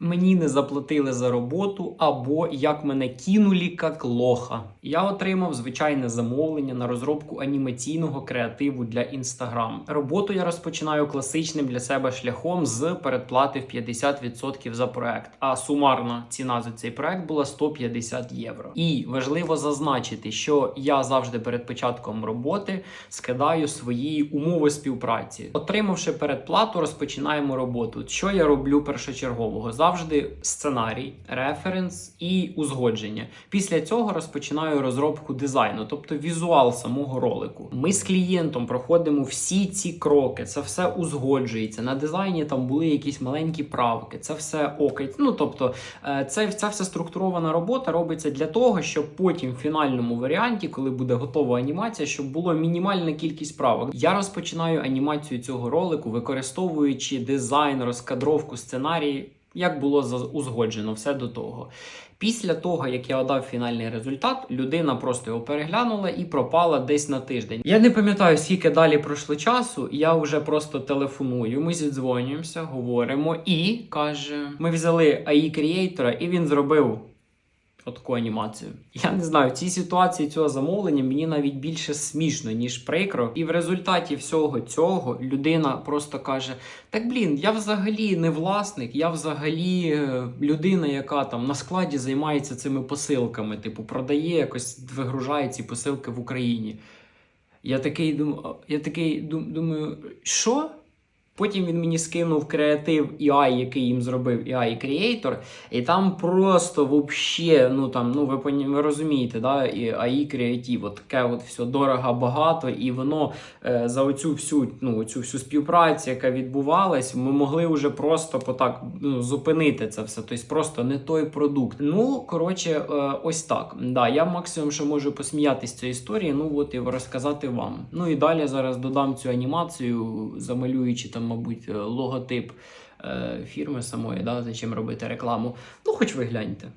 Мені не заплатили за роботу, або як мене кинули як лоха. Я отримав звичайне замовлення на розробку анімаційного креативу для Instagram. Роботу я розпочинаю класичним для себе шляхом з передплати в 50% за проект. А сумарна ціна за цей проект була 150 євро. І важливо зазначити, що я завжди перед початком роботи скидаю свої умови співпраці. Отримавши передплату, розпочинаємо роботу. Що я роблю першочергового? Завжди сценарій, референс і узгодження. Після цього розпочинаю розробку дизайну, тобто візуал самого ролику. Ми з клієнтом проходимо всі ці кроки. Це все узгоджується. На дизайні там були якісь маленькі правки. Це все окей. Ну тобто, е, це ця вся структурована робота робиться для того, щоб потім в фінальному варіанті, коли буде готова анімація, щоб було мінімальна кількість правок. Я розпочинаю анімацію цього ролику, використовуючи дизайн, розкадровку, сценарій, як було узгоджено, все до того. Після того, як я отдав фінальний результат, людина просто його переглянула і пропала десь на тиждень. Я не пам'ятаю, скільки далі пройшло часу. Я вже просто телефоную. Ми зідзвонюємося, говоримо, і каже: ми взяли AI-креатора, і він зробив таку анімацію. Я не знаю, в цій ситуації цього замовлення мені навіть більше смішно, ніж прикро. І в результаті всього цього людина просто каже: Так блін, я взагалі не власник, я взагалі е, людина, яка там на складі займається цими посилками, типу, продає якось вигружає ці посилки в Україні. Я такий думаю, я такий дум- думаю, що? Потім він мені скинув креатив AI, який їм зробив AI Creator, і там просто вообще, ну там, ну ви ви розумієте, да, і AI креатив, от таке от все дорого, багато, і воно е, за оцю всю, ну, оцю всю співпрацю, яка відбувалась, ми могли вже просто потак ну, зупинити це все. Тобто просто не той продукт. Ну, коротше, е, ось так. Да, я максимум, що можу посміятися цієї історії, ну от і розказати вам. Ну і далі зараз додам цю анімацію, замалюючи там, мабуть, логотип е, фірми самої, да, зачем робити рекламу. Ну, хоч ви гляньте.